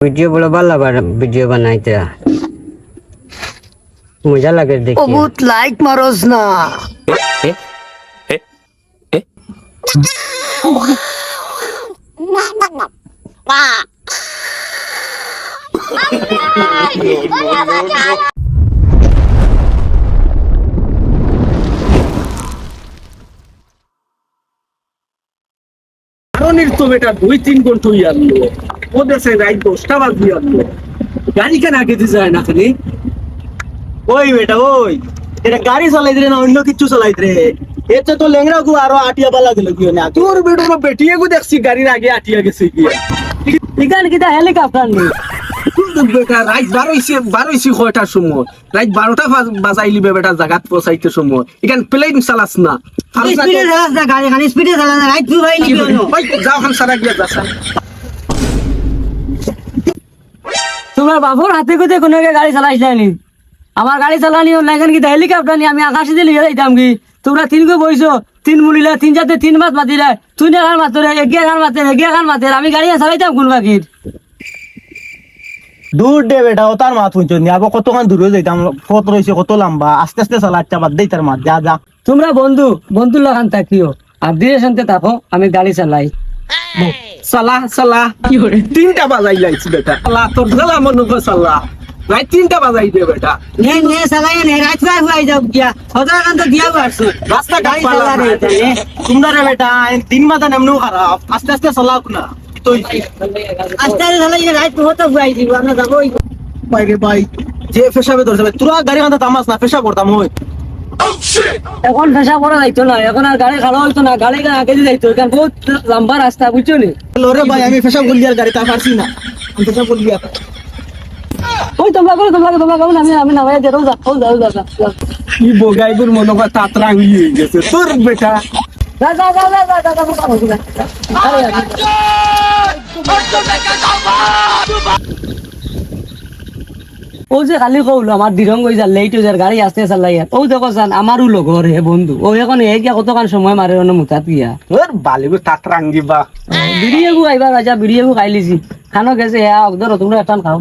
Video বলে ভালো video বানাইতে। মজা লাগে দেখি। বহুত লাইক মারোস না। তো বেটা দুই তিন গুণ তুই আনলো ও দেশে রাইট দশটা বাজি আনলো গাড়ি কেন আগে দিয়ে যায় না খালি? ওই বেটা, ওই। এটা গাড়ি চালাই দিলে না অন্য কিছু চালাই রে এতে তো লেংরা গু আরও আটিয়া পালা দিল কি না তোর বেটা বেটিয়ে গু দেখছি গাড়ির আগে আটিয়া গেছে কি এখানে কিটা হেলিকপ্টার নেই? বেটা রাত বারোইছে বারোইছে কয়টার সময়। রাত বারোটা বাজাইলি বেটা জাগাত পৌঁছাইতে সময়। এখান প্লেন চালাস না। কি তোমার বাবুর হাতে কোতে কোনো কে গাড়ি চালাইছ নি? আমার গাড়ি চালানি না এখানে কিটা হেলিকপ্টার নি আমি আকাশে দিয়ে লিখে যাইতাম কি? তোমরা তিন গো বইছো তিন মুলিলা তিন জাতে তিন মাস মাতিলা তুই না গান মাতরে এগিয়ে গান মাতের এগিয়ে গান মাতের আমি গাড়ি চালাইতাম কোন বাকির দূর দে বেটা ও তার মাত শুনছো নি। আবার কতক্ষণ দূরে যাইতাম কত রয়েছে কত লম্বা। আস্তে আস্তে চালা আচ্ছা বাদ দেই তার মাত যা যা। তোমরা বন্ধু বন্ধুর লাগান থাকিও। আর ধীরে শান্তে থাকো আমি গাড়ি চালাই। সালা সালা তিনটা বাজাই লাইছি বেটা। সালা তোর গলা মনে কর সালা রাত তিনটা বাজাই দে বেটা। নে নে চালাই নে রাত রাত হয়ে যাও গিয়া। সদর কান্ত দিয়া পারছ রাস্তা গাড়ি চালা রে। তোমরা রে বেটা তিন মাথা নেমনু খারাপ। আস্তে আস্তে চালাও না। তো আস্তে আস্তে চালাই রাত হতো ঘুরাই দিব আমরা যাব ভাই যে ফেসাবে ধরছে ভাই তোরা গাড়ি কান্তা তামাস না ফেসা করতাম ওই এখন ফেসা করা যাইতো না এখন আর গাড়ি খাড়া হইতো না গাড়ি আগে দিয়ে যাইতো কারণ বহুত লম্বা রাস্তা বুঝছ নি লোরে ভাই আমি ফেসা বলি আর গাড়ি তা পারছি না আমি ফেসা বলি আর ওই তোমরা করো তোমরা তোমরা করো আমি আমি না ভাই যাও যাও যাও যাও যাও কি বগাইগুর মনে কর হয়ে গেছে তোর বেটা যা যা যা যা যা যা যা করো না আরে আরে। ও যে খালি কৌলো আমার দিরং গই যার লেট হয়ে যার গাড়ি আসতে চালাই আর ও দেখো জান আমারও লগর হে বন্ধু। ও এখন হে গিয়া কতক্ষণ সময় মারে অন্য মুতাত গিয়া তোর বালিগুর তাতরাঙ্গি বা বিড়িয়েবু আইবা রাজা বিড়িয়েবু খাই লিছি। খানো গেছে হ্যাঁ ধরো তোমরা একটা খাও।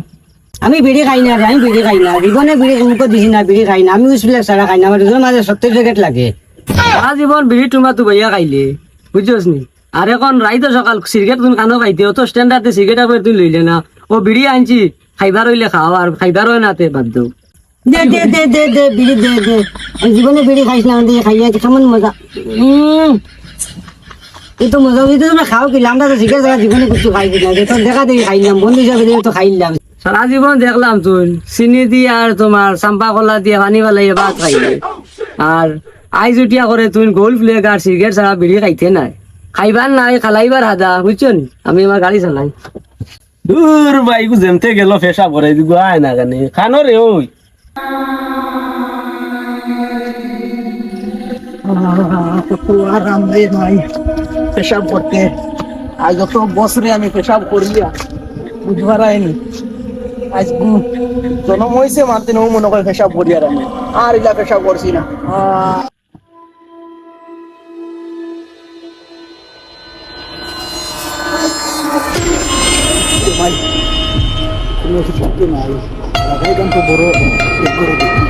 আমি বিড়ি খাই না আমি বিড়ি খাই না জীবনে বিড়ি মুখে দিছি না বিড়ি খাই না আমি উসবিলাক সারা খাই না আমার দুজন মাঝে সত্তর প্যাকেট লাগে। জীবন বিড়ি টুমা তো বইয়া খাইলে। বুঝছস নি? আর এখন রাইতো সকাল সিগারেট তুমি কানো খাইতে তো স্ট্যান্ডার্ডে সিগারেট আপনি তুই লইলে না। ও বিড়ি আনছি খাইবার হইলে খাও আর খাইবার হয় না তে বাদ দাও। দে দে দে দে দে বিড়ি দে দে। জীবনে বিড়ি খাইছ না দিয়ে খাইয়া কেমন মজা। এই তো মজা হইতে তোমরা খাও কি? আমরা তো শিখে যাওয়া জীবনে কিছু খাই কিনা তো দেখা দেখি খাইলাম বন্ধু হিসাবে দেখে তো খাইলাম। সারা জীবন দেখলাম তুই চিনি দিয়ে আর তোমার চাম্পা কলা দিয়ে পানি পেলাই ভাত খাইলে। আর আইজ উঠিয়া করে তুই গোল ফ্লেক আর সিগারেট ছাড়া বিড়ি খাইতে নাই। খাইবার নাই খালাইবার হাদা বুঝছ নি? আমি আমার গাড়ি চালাই। দূর বাইকু যেমতে গেল ফেসা ভরে দিব আয় না জানি। খানো রে ওই আরাম রে ভাই পেশাব করতে আজ যত বছরে আমি পেশাব করিয়া বুঝবার আইনি আজ গু- জনম হয়েছে মারতে ও মনে করে পেশাব করি আর আমি আর ইলা পেশাব করছি না আহ, ভাই কোনো কিছু করতে নাই লাগাই গান তো বড় এক করে দেখি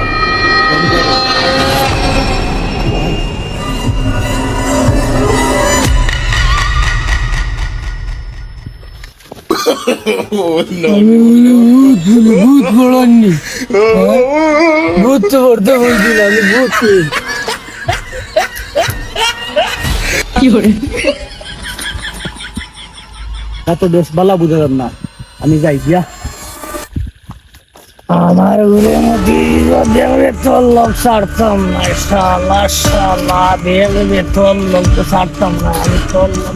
ভূত বড়নি ভূত তো পড়তে বলছি না আমি যাই দিয়া। আমার ঘুরে দেখবে তোর লোক ছাড়তাম না শালা শালা দেখবে তোর লোক তো ছাড়তাম না আমি তোর লোক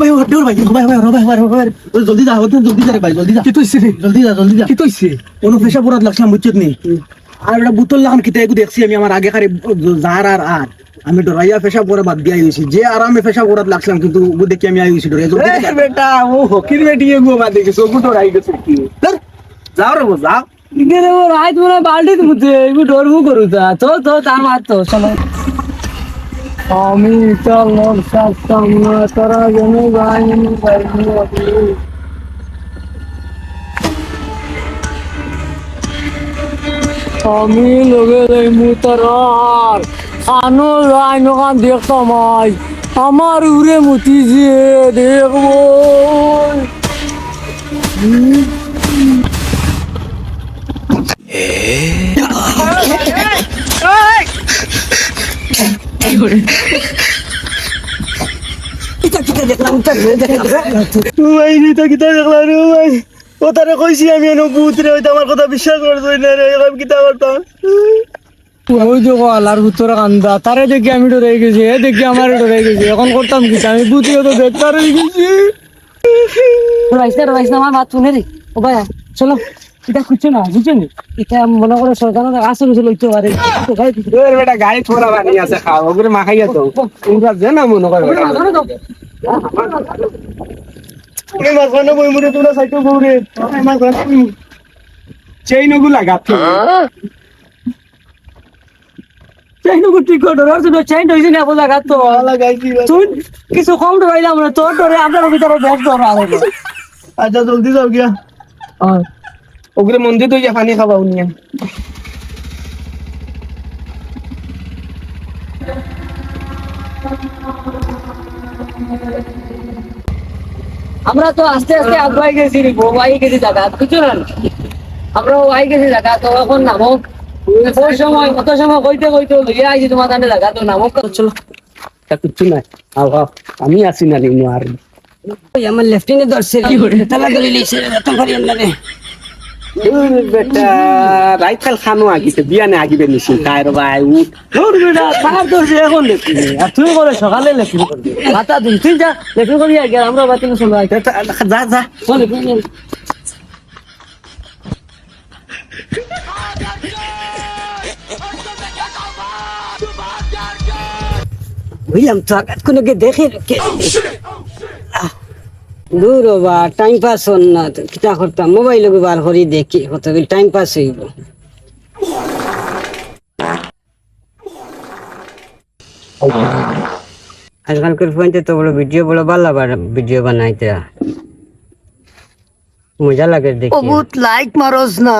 ভাই ভাই ও ভাই ভাই ও ভাই ভাই ও ভাই ও জলদি যা জলদি যা রে ভাই জলদি যা। কি তুইছে রে? জলদি যা জলদি যা। কি তুইছে কোন পেশা পড়াত লাগছিলাম বুঝছত নি? আর একটা বুতল লাগান কিতে দেখছি আমি আমার আগে কারে যার আর আর। আমি ডরাইয়া পেশা পরে বাদ দিয়া আইছি। যে আরামে পেশা পড়াত লাগছিলাম কিন্তু ও দেখি আমি আইছি ডরাইয়া। এ বেটা ও হকির বেটি গো মা দেখে সবু তো রাই গেছে কি? যাও রে যাও। ইগেরে ও রাইত মনে বাল্টি মুতে এগু ডরবু করু তা তো তো তার মার তো চলো। আমি তো লোক সাথম না তোরা যেন গাইনি গাইনি আমি লগে যাইমু তারার খানো যাই নখান দেখতাম আমার উড়ে মুতি যে দেখব আমি আমার কথা বিশ্বাস করছই না রে আমি কিতা করতাম ওই যে আলার ভিতরে কান্দা। তারে দেখি আমি ডরে গেছি এ দেখি আমার ডরে গেছি। এখন করতাম কি? আমি বুঝিও তো দেখতে রয়ে গেছি রাইসা রাইসা আমার বাত শুনে রে ও ভাই চলো। এটা খুঁজছো না? বুঝছ নি? এটা মনে করে সরকার আসলে চলো ইতো পারে। তো ভাই তোর বেটা গাড়ি ছোড়া বানি আছে খাও ওগুলো মাখাইয়া তো তোমরা যে না মনে করে বেটা এই মাঝখানে বই মুড়ে তোমরা সাইকেল বউরে এই মাঝখানে চেইন ওগুলা গাথ। চাইন চাইন হইছে না বোঝা গাত তুই কিছু কম ডরাইলাম না তোর ডরে আমরা ভিতরে ডরা হবে আচ্ছা জলদি যাও গিয়া। ওগুলো মন্দির তো যা পানি খাবা উনিয়া আমরা তো আস্তে আস্তে আগুয়াই গেছি রে বউয়াই গেছি জায়গা বুঝছ না? আমরা ওয়াই গেছি জায়গা তো এখন নামক ওই সময় কত সময় কইতে কইতে লইয়া আইছি তোমার কানে জায়গা তো নামক চলো। তা কিচ্ছু নাই। আও আও আমি আছি না রে আর আমার লেফটিনে ধরছে। তালা গলি লিছে রতন করি আনলে বেটা রাইত কাল খানো আগিতে বিয়ানে আগিবে নিছি কায় রে ভাই উঠ। তোর বেটা তার ধরছে এখন লেখি? আর তুই বলে সকালে লেখি। করবি মাথা দিন তুই যা লেখি করি আগে আমরা শুনব যা যা। বলে। বুঝলাম তো আঘাত কোনো কে দেখে কে দূর বা টাইম পাস হন না কিতা করতাম মোবাইল বার করি দেখি কত টাইম পাস হইব আজকালকার ফোনতে তো বড় ভিডিও বড় ভালো ভিডিও বানাইতে মজা লাগে দেখি বহুত লাইক মারস না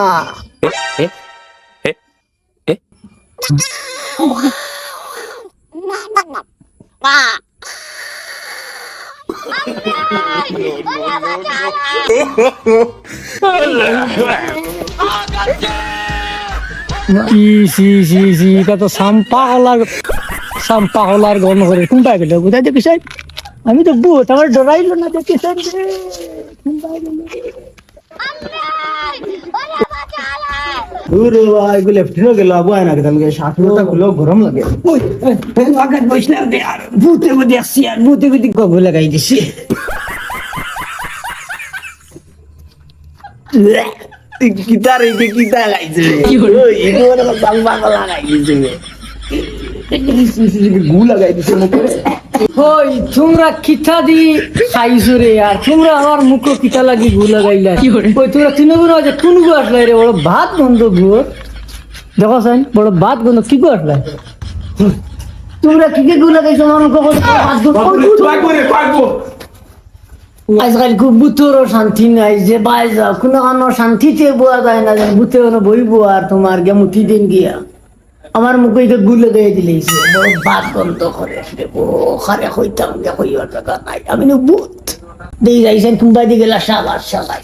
আমি তো বুট আমার না ভূতে ভূতে গগু লাগাই গিটার এই গিটার লাগাইছে ওই এগুলো না বাং বাং লাগাইছে গু লাগাই দিছে মুখে ওই তোমরা কিথা দি খাইছো রে আর তোমরা আমার মুখ কিতা লাগি গু লাগাইলা। ওই তোমরা তিন গুণ আছে কোন গু আসলাই রে? বড় ভাত গন্ধ গু দেখো সাইন বড় ভাত গন্ধ কি গু আসলাই? তোমরা কি কি গু লাগাইছো? আমার মুখ ভাত গন্ধ আজকাল খুব বুতরও শান্তি নাই যে বাই যাও কোনো কানো শান্তিতে বোয়া যায় না বুতে কোনো বইব আর তোমার গে মুঠি দিন গিয়া। আমার মুখে এটা গুলে দিয়ে দিলে বড় বাদ বন্ধ করে ও খারে হইতাম যে হইয়ার জায়গা নাই। আমি বুত দিয়ে যাইছেন দিকে গেলা সাবাস সাবাস